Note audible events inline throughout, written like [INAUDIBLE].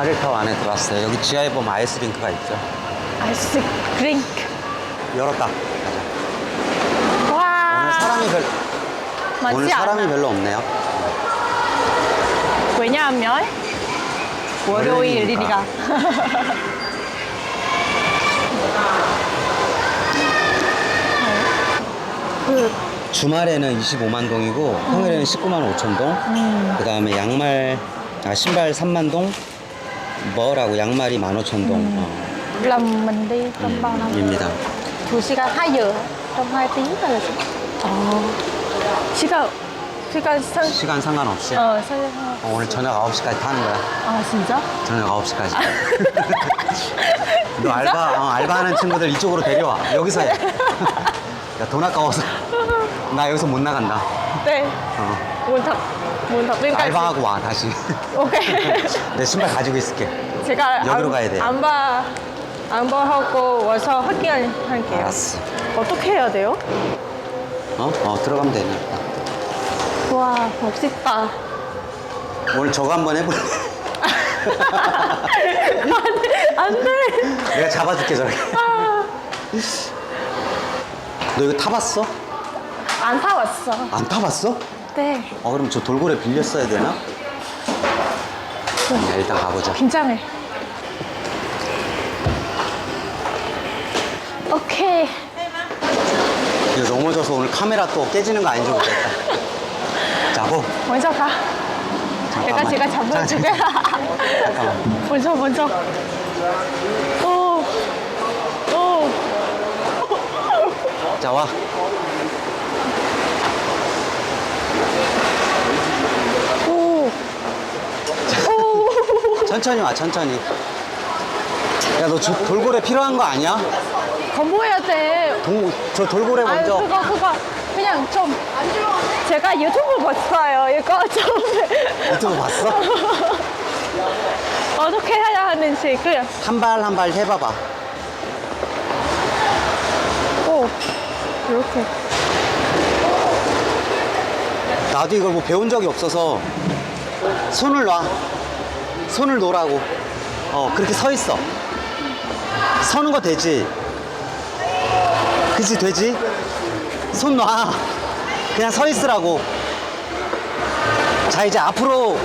가게타워 안에 들어왔어요. 여기 지하에 보면 아이스링크가 있죠. 아이스크림. 열었다. 와. 오늘 사람이 별 많지 오늘 사람이 않아. 별로 없네요. 왜냐하면 월요일이니까. 그 [LAUGHS] 주말에는 25만 동이고 평일에는 19만 5천 동. 음. 그 다음에 양말, 아, 신발 3만 동. 뭐라고 양말이 15,000 동. 음. 어, lần mình đi trong bao năm 입니다. 두 시간 2 giờ trong 2 tiếng hay là gì? 어. 시간 시간 상 시간 상관없이. 어, 상 어, 오늘 저녁 9시까지 타는 거야. 아, 진짜? 저녁 9시까지. [LAUGHS] 너 알바, 어, 알바하는 친구들 이쪽으로 데려와. 여기서 해. [LAUGHS] 야, 돈 아까워서. 나 여기서 못 나간다. 네. 어. 문탁 문탁 알바하고 와, 다시. 오케이. [LAUGHS] 내 신발 가지고 있을게. 제가 여기로 안- 가야 돼요. 안바 안바하고 와서 확인할게요. 알았어. 어떻게 해야 돼요? 어? 어, 들어가면 되네. 와 멋있다. 오늘 저거 한번 해볼래? [LAUGHS] 안돼. 내가 잡아줄게, 저렇게. 아, 너 이거 타봤어? 안 사왔어. 안 타봤어? 네. 어, 그럼 저 돌고래 빌렸어야 되나? 야, 일단 가보자. 긴장해. 오케이. 이거 넘어져서 오늘 카메라 또 깨지는 거 아닌지 모르겠다. [LAUGHS] 자고. 먼저 가. 잠깐만. 제가 잡아줄게. 잠깐만. 먼저 먼저. 오. 오. 자, 와. 오. 오. 천천히 와, 천천히. 야, 너 저 돌고래 필요한 거 아니야? 건보해야 돼. 동, 저 돌고래 아유 먼저. 그거 그거 그냥 좀 제가 유튜브 봤어요. 이거 좀 유튜브 봤어? [LAUGHS] 어떻게 해야 하는지 그냥 한 발 한 발 해봐봐. 오 이렇게 나도 이걸 뭐 배운 적이 없어서 손을 놔. 손을 놓으라고. 어, 그렇게 서 있어. 서는 거 되지? 그지, 되지? 손 놔. 그냥 서 있으라고. 자, 이제 앞으로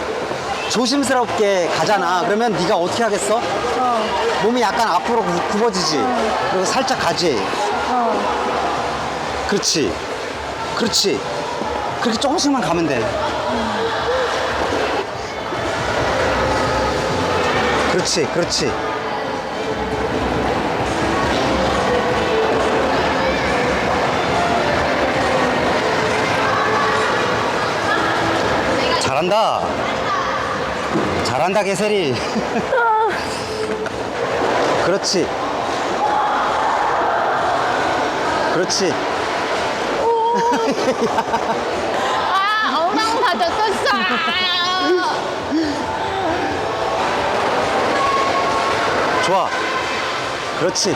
조심스럽게 가잖아. 그러면 네가 어떻게 하겠어? 어, 몸이 약간 앞으로 구- 굽어지지. 그리고 살짝 가지. 어. 그렇지. 그렇지. 그렇게 조금씩만 가면 돼. 그렇지, 그렇지. 잘한다. 잘한다, 개세리. [LAUGHS] 그렇지. 그렇지. 아 엉망 받았었어. 좋아. 그렇지.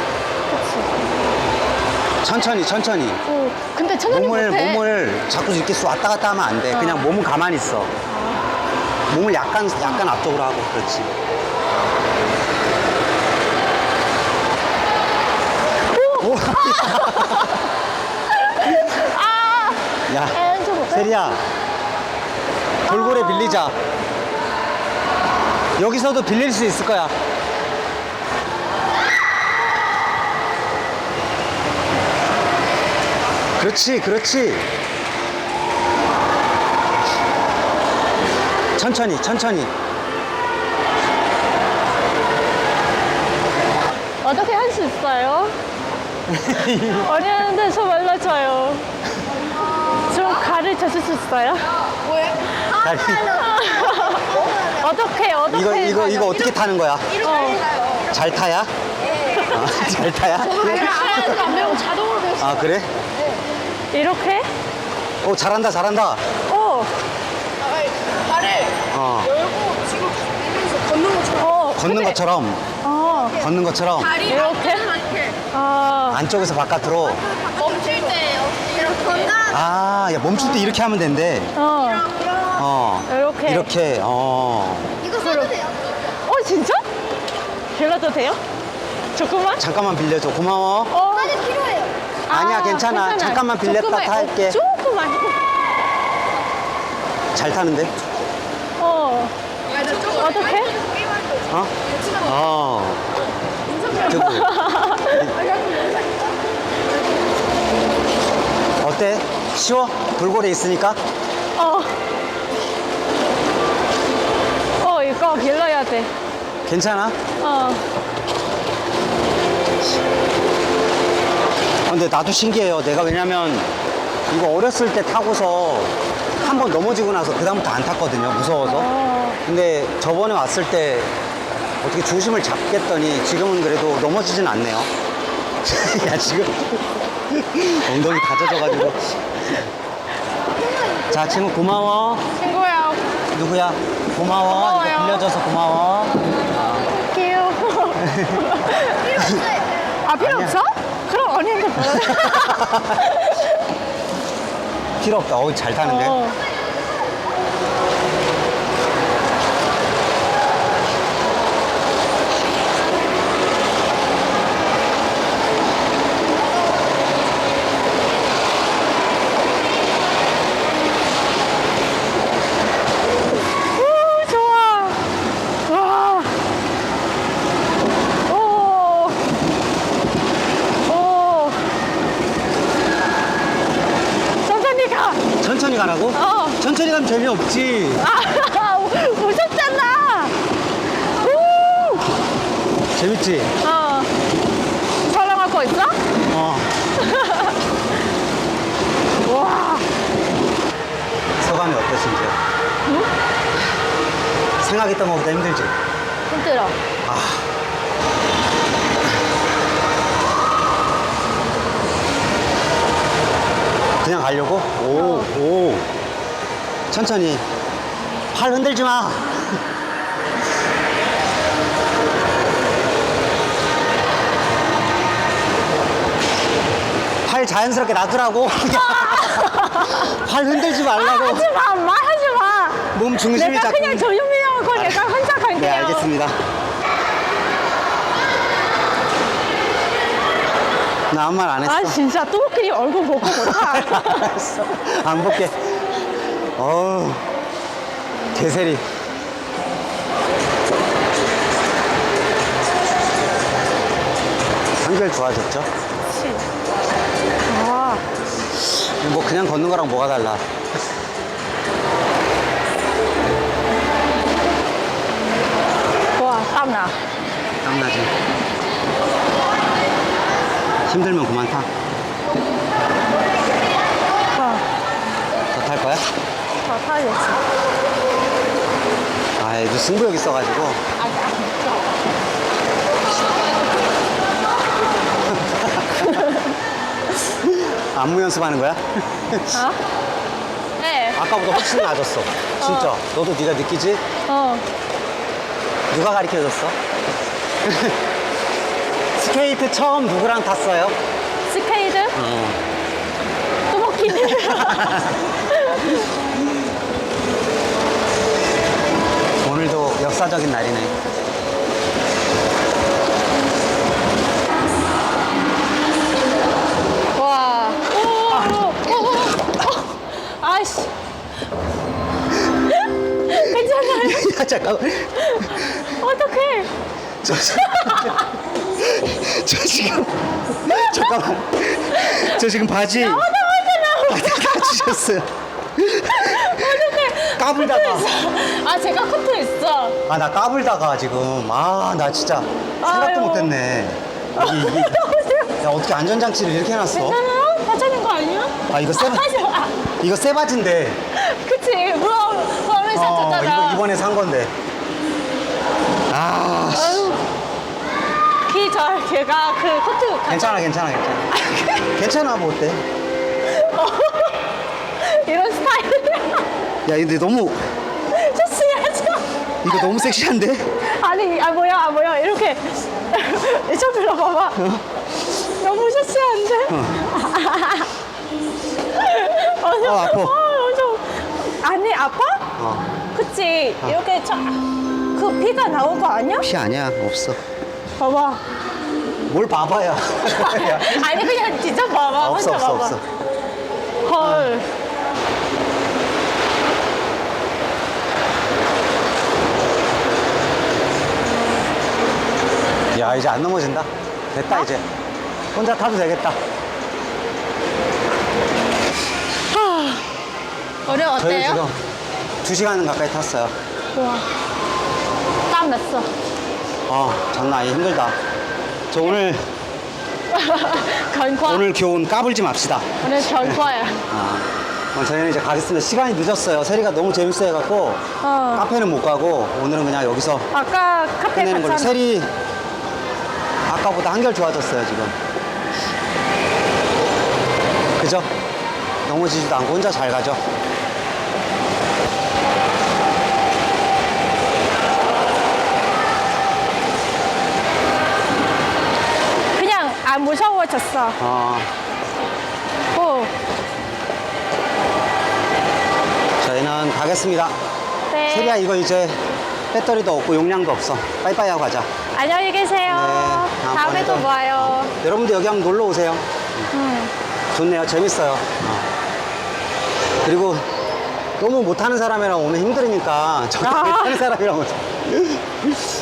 천천히, 천천히. 오, 근데 천연이 몸을, 못해. 몸을 자꾸 이렇게 쏘 왔다 갔다 하면 안 돼. 그냥 몸은 가만히 있어. 몸을 약간, 약간 앞쪽으로 하고. 그렇지. 오! [LAUGHS] 아, 야, 엔, 저 못해. 세리야. 돌고래 빌리자. 여기서도 빌릴 수 있을 거야. 그렇지, 그렇지. 천천히, 천천히. 어떻게 할 수 있어요? 어려운데 저 말라줘요. 좀 가르쳐 줄 수 있어요? 다리. 어떻게 어떻게 이거, 이거? 이거 어떻게 타는 거야? 어. 잘 타야? 아, 잘 타야? 하나도 안 배우고 자동으로 배웠어. 아, 그래? 이렇게? 오, 잘한다, 잘한다. 오. 발을 어. 열고 지금 이러면서 걷는 것처럼 어. 걷는 근데- 것처럼, 어. 걷는 것처럼 다리 이렇게? 이렇게 아. 안쪽에서 바깥으로. 멈출 때예요. 이렇게 건강 아, 야, 멈출 때 이렇게 하면 된대. 어. 어. 이렇게. 이렇게, 어. 이거 써도 돼요. 어 진짜? 빌려도 돼요? 조금만? 잠깐만 빌려줘. 고마워. 어. 아니야, 괜찮아. 잠깐만 빌렸다 조금만, 탈게. 어, 조금만. 잘 타는데? 어. 어떡해? 어? 어. 저거. 어때? 쉬워? 돌고래 있으니까? 어. 어, 이거 빌려야 돼. 괜찮아? 어. 아, 근데 나도 신기해요. 내가 왜냐면 이거 어렸을 때 타고서 한 번 넘어지고 나서 그다음부터 안 탔거든요. 무서워서. 어. 근데 저번에 왔을 때 어떻게 중심을 잡겠더니 지금은 그래도 넘어지진 않네요. [LAUGHS] 야, 지금 [LAUGHS] 엉덩이 다 젖어가지고. 자, 친구 고마워. 친구야, 누구야? 고마워. 고마워요. 이거 빌려줘서 고마워. 귀여워. [LAUGHS] 필요 없어요. 아, 필요 아니야. 없어? 그럼 언니한테 보여. 필요 없다. 어우, 잘 타는데. 어. 오, 좋아. 와. 오. 오. 천천히 가. 천천히 가라고? 어. 천천히 가면 재미없지. 아, [LAUGHS] 웃었잖아. 우! 재밌지? 어. 촬영할 거 있어? 어. [LAUGHS] 와. 소감이 어떠신지요? 생각했던 것보다 힘들지? 힘들어. 그냥 가려고? 오, 오. 천천히. 팔 흔들지 마. 팔 자연스럽게 놔두라고. [LAUGHS] 팔 흔들지 아, 말라고. 하지 마. 말하지 마. 몸 중심이 내가 자꾸. 그냥 조용히 하고 내가 혼자 갈게요. 네, 알겠습니다. 나 아무 말 안 했어. 아, 진짜 뚜벅끼리 얼굴 보고 못하. [LAUGHS] 알았어. 안 볼게. 어우, 개세리. 한결 좋아졌죠? 아, 뭐 그냥 걷는 거랑 뭐가 달라. 와, 땀나. 땀나지. 힘들면 그만 타. 와, 더탈 거야? 더 타야겠지. 아, 얘도 승부욕 있어가지고. 아. 안무 연습하는 거야? 어? [LAUGHS] 네. 아까보다 훨씬 나아졌어. 진짜. 너도 네가 느끼지? 어. 누가 가르쳐줬어? [LAUGHS] 스케이트 처음 누구랑 탔어요? 스케이트? 어. 뚜벅끼리. [LAUGHS] 오늘도 역사적인 날이네. 와. 오, 오, 오, 오. 아이씨. [LAUGHS] 괜찮아요. [LAUGHS] 야, 잠깐만. 어떡해. 저, 지금- [LAUGHS] 저 지금. [LAUGHS] 잠깐만. 저 지금 바지. 다 주셨어요. [LAUGHS] 까불다가. 아, 제가 커트 있어. 아, 나 까불다가 지금. 아, 나 진짜 생각도 아유. 못했네. 이게, 이게. 야, 어떻게 안전장치를 이렇게 해놨어? 괜찮아요? 다치는 거 아니야? 아, 이거 세, 하지 마. 이거 세 바지인데. 그치. 어, 샀잖아. 이거 이번에 산 건데. 아, 씨. 아유. 기, 저, 걔가 그. 가- 괜찮아, 괜찮아, 괜찮아. [LAUGHS] 괜찮아, 뭐 어때? 이런 스타일이야. 야, 근데 너무, 좋지야죠. 이거 너무 섹시한데? 아니, 아, 뭐야, 아, 뭐야. 이렇게. 이쪽 들어봐봐. 너무 섹시한데? 어, 어, 아파. 어, 엄청. 아니, 아파? 어. 그치. 이렇게 차. 그 피가 나온 거 아니야? 피 아니야 없어 봐봐. 뭘 봐봐야 [LAUGHS] 아니 그냥 진짜 봐봐. 없어 혼자 없어 봐봐. 없어 헐. 야 이제 안 넘어진다 됐다 이제 혼자 타도 되겠다 오늘 저희 어때요? 지금 두 시간 가까이 탔어요 와. 땀 났어. 어 장난 아니 힘들다 저 오늘 [LAUGHS] 견과. 오늘 교훈 까불지 맙시다 오늘 견과야. 아, 어, 저희는 이제 가겠습니다 시간이 늦었어요 세리가 너무 재밌어 해갖고 어. 카페는 못 가고 오늘은 그냥 여기서 아까 카페 끝내는 걸로 갔잖아. 세리 아까보다 한결 좋아졌어요 지금 그죠? 넘어지지도 않고 혼자 잘 가죠 그냥 안 무서워졌어. 어, 오. 저희는 가겠습니다 네. 세리야 이거 이제 배터리도 없고 용량도 없어 빠이빠이 하고 가자 안녕히 계세요. 네, 다음에 또 봐요. 여러분들 여기 한번 놀러 오세요 음. 좋네요 재밌어요 어. 그리고 너무 못하는 사람이랑 오면 힘들으니까 저도 아. 못하는 사람이랑 오죠 [LAUGHS]